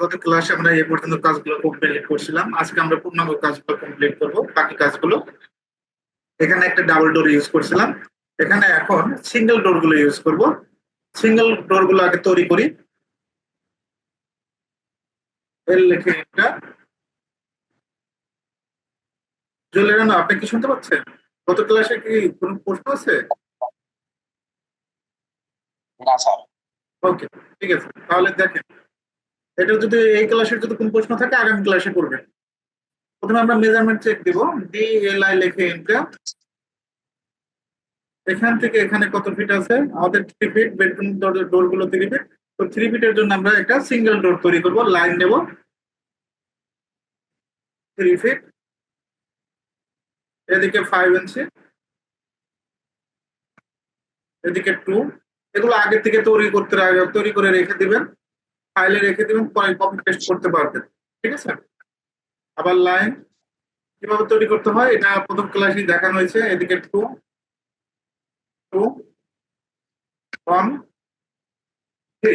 গত ক্লাসে আমরা এই পর্যন্ত কাজগুলো কমপ্লিট করছিলাম। আজকে আমরা পূর্ণাঙ্গ কাজগুলো কমপ্লিট করব। বাকি কাজগুলো এখানে একটা ডাবল ডোর ইউজ করছিলাম। এখানে এখন সিঙ্গেল ডোরগুলো ইউজ করব। সিঙ্গেল ডোরগুলো আগে তৈরি করি। এর লেখে এটা জুয়েল আপনি কি শুনতে পাচ্ছেন? গত ক্লাসে কি কোনো প্রশ্ন আছে? না স্যার। ওকে ঠিক আছে। তাহলে দেখেন এটা যদি এই ক্লাসের যদি কোন প্রশ্ন থাকে, আগামী ক্লাসে করবেন প্রথমে আমরা মেজারমেন্ট চেক দিব। ডি এল আই লিখে এন্টার এখান থেকে এখানে কত ফিট আছে? আমাদের থ্রি ফিট বেডরুম ডোরগুলো থ্রি ফিট তো থ্রি ফিটের জন্য আমরা একটা সিঙ্গেল ডোর তৈরি করব লাইন নেব। থ্রি ফিট এদিকে ফাইভ ইঞ্চি এদিকে টু এগুলো আগে থেকে তৈরি করতে, তৈরি করে রেখে দিবেন। ফাইলে রেখে দিবেন, পরে কপি পেস্ট করতে পারবেন। ঠিক আছে? আবার লাইন কীভাবে তৈরি করতে হয়? এটা প্রথম ক্লাসে দেখানো হয়েছে, এদিকে টু টু ওয়ান থ্রি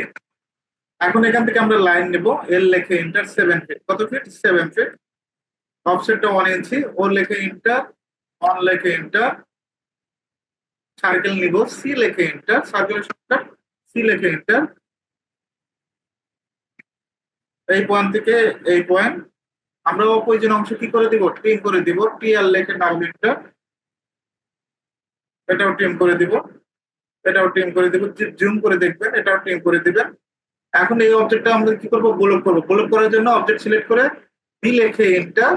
এখন এখান থেকে আমরা লাইন নেব এল লেখে ইন্টার সেভেন ফিট কত ফিট সেভেন ফিট অফসেটটা ওয়ান ইঞ্চি ওর লেখে ইন্টার ওয়ান লেখে ইন্টার সার্কেল নিব সি লেখে ইন্টার সার্কেলের সংখ্যা সি লেখে ইন্টার এই পয়েন্ট থেকে এই পয়েন্ট আমরা অপোজিশন অংশ কি করে দিব? ট্রিম করে দিব। টি আর লেখে ইন্টার এটাও ট্রিম করে দিব। এটাও ট্রিম করে দিব। জুম করে দেখবেন, এটাও ট্রিম করে দিবেন। এখন এই অবজেক্টটা আমরা কি করব? ব্লক করব। ব্লক করার জন্য অবজেক্ট সিলেক্ট করে বি লেখে এন্টার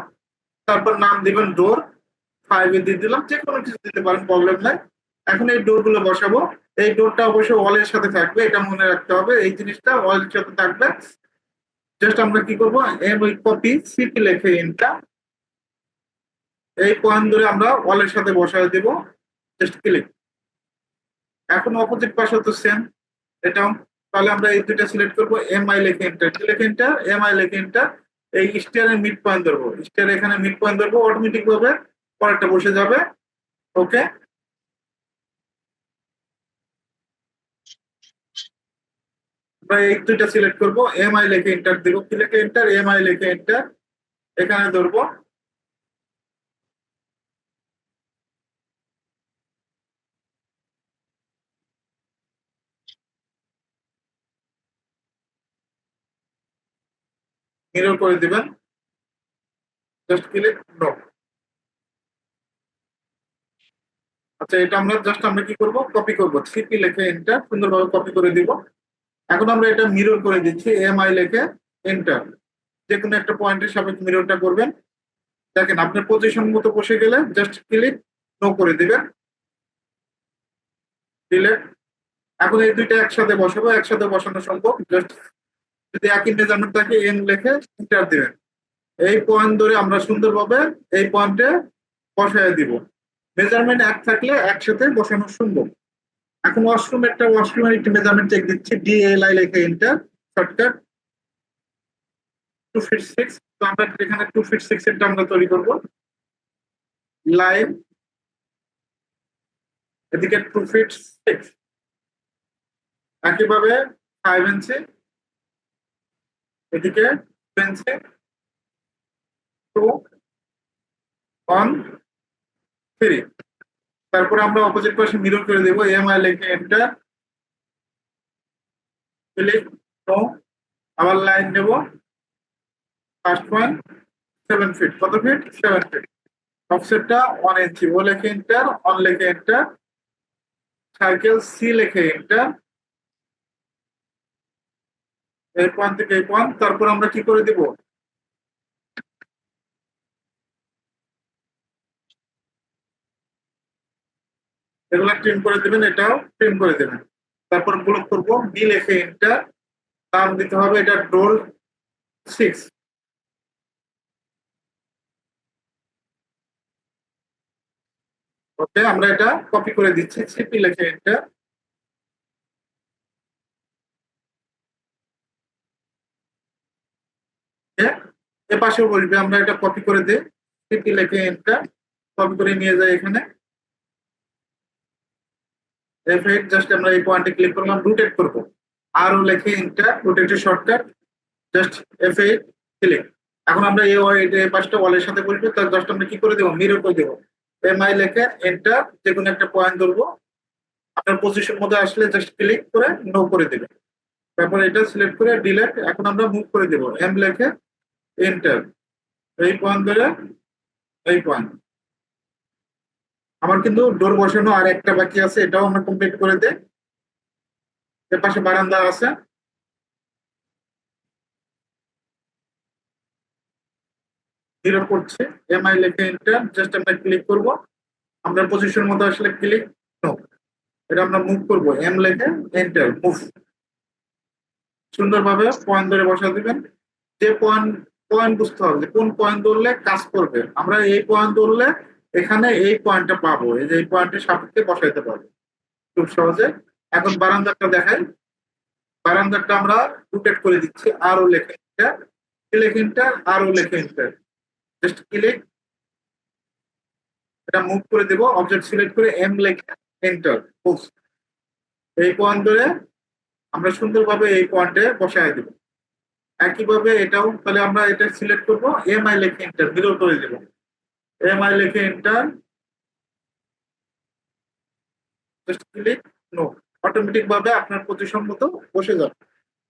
তারপর নাম দিবেন ডোর ফাইভে দিয়ে দিলাম। যে কোনো কিছু দিতে পারেন প্রবলেম নাই। এখন এই ডোরগুলো বসাবো। এই ডোরটা অবশ্যই ওয়ালের সাথে থাকবে, এটা মনে রাখতে হবে। এই জিনিসটা ওয়ালের সাথে থাকবে। জাস্ট আমরা কি করব? এম ওই কপি সিপি লেখে এন্টার এই পয়েন্ট ধরে আমরা ওয়ালের সাথে বসায় দেব। জাস্ট ক্লিক এখন অপোজিট পাশে তো সেম এটাও তাহলে আমরা এই দুইটা সিলেক্ট করব। এম আই লেখে এন্টার কি লেখে এন্টার এম আই লেখে এন্টার এই স্টিয়ারের মিড পয়েন্ট ধরবো। স্টিয়ার এখানে মিড পয়েন্ট ধরবো। অটোমেটিক ভাবে পরেরটা বসে যাবে। ওকে আমরা এই দুইটা সিলেক্ট করব। এম আই লেখে এন্টার দিব। কি লেখে এন্টার এম আই লেখে এন্টার এখানে ধরবো। মিরর করে দিবেন। জাস্ট ক্লিক নো আচ্ছা এটা আমরা জাস্ট আমরা কি করব? কপি করব। সিপি লিখে এন্টার সুন্দরভাবে কপি করে দিব। এখন আমরা এটা মিরর করে দিচ্ছি এম আই লিখে এন্টার যে কোনো একটা পয়েন্টের সাপেক্ষে মিররটা করবেন। দেখেন, আপনার পজিশন মতো বসে গেলে জাস্ট ক্লিক নো করে দিবেন। দিলে এখন এই দুইটা একসাথে বসাবো, একসাথে বসানো সম্ভব। জাস্ট যদি একই মেজারমেন্ট থাকে এন লেখে এন্টার দিবেন। এই পয়েন্ট ধরে আমরা সুন্দরভাবে এই পয়েন্টে বসায় দিব। মেজারমেন্ট এক থাকলে একসাথে বসানো সম্ভব। এখন ওয়াশরুম একটা ওয়াশরুমের একটি মেজারমেন্ট চেক দিচ্ছি ডিএলআই লেখে enter shortcut two feet six তো আমরা এখানে টু ফিট সিক্স এরটা আমরা তৈরি করব। লাইন এদিকে টু ফিট সিক্স একইভাবে ফাইভ ইঞ্চি এদিকে two inch two one three তারপরে আমরা অপোজিট পাশে মিরর করে দেবো এম আই লেখে এন্টার আবার লাইন নেব। ফার্স্ট পয়েন্ট সেভেন ফিট কত ফিট সেভেন ফিট অফসেটটা ওয়ান ইঞ্চি ও লেখে এন্টার অন লেখে এন্টার সার্কেল সি লেখে এন্টার এই পয়েন্ট থেকে এই পয়েন্ট তারপর আমরা কি করে দিব? এগুলো ট্রিম করে দেবেন, এটাও ট্রিম করে দেবেন। তারপর ব্লক করব বি লেখে এন্টার নাম দিতে হবে, এটা ডোল সিক্স ওকে আমরা এটা কপি করে দিচ্ছি সিপি লেখে এন্টার এ পাশেও বসবে, আমরা এটা কপি করে দিই সিপি লেখে এন্টার কপি করে নিয়ে যাই এখানে। এফ8 জাস্ট আমরা এই পয়েন্টে ক্লিক করলাম রোটেট করব। আর ও লেখে enter রোটেটের shortcut just F A click এখন আমরা এই এই পাঁচটা ওয়ালের সাথে বসবো তার জাস্ট আমরা কি করে দেবো? মিরর করে দেবো। এম আই লেখে এন্টার যে কোনো একটা পয়েন্ট ধরবো। আপনার পজিশন মধ্যে আসলে জাস্ট ক্লিক করে নো করে দেবেন। তারপর এটা সিলেক্ট করে ডিলেট এখন আমরা মুভ করে দেবো। এম লেখে এন্টার এই পয়েন্ট ধরে, এই পয়েন্ট আমার কিন্তু ডোর বসানো আর একটা বাকি আছে, এটাও আমরা কমপ্লিট করে দেই। এর পাশে বারান্দা আছে। জিরো করছে এমআই লেখে এন্টার জাস্ট আমরা ক্লিক করব। আমরা পজিশন মধ্যে আসলে ক্লিক নো এটা আমরা মুভ করব। এম লেখে এন্টার মুভ সুন্দরভাবে পয়েন্ট ধরে বসা দিবেন। যে পয়েন্ট পয়েন্ট বুঝতে হবে যে কোন পয়েন্ট ধরলে কাজ করবে। আমরা এই পয়েন্ট ধরলে এখানে এই পয়েন্টটা পাবো, এই যে এই পয়েন্টের সাপেক্ষে বসাইতে পারব। খুব সহজে। এখন বারান্দাটা দেখাই। বারান্দাটা আমরা রোটেট করে দিচ্ছি, আরও লেখে লেখে এন্টার আরও লেখে এন্টার জাস্ট ক্লিক এটা মুভ করে দেব অবজেক্ট সিলেক্ট করে এম লেখে এন্টার এই পয়েন্ট ধরে আমরা সুন্দরভাবে এই পয়েন্টে বসায় দেব। একইভাবে এটাও তাহলে আমরা এটা সিলেক্ট করব এম আই লেখে এন্টার মিরর করে দেব। এম আই লিখে এন্টার ক্লিক নো অটোমেটিক ভাবে আপনার প্রতিসম্মত বসে যাবে।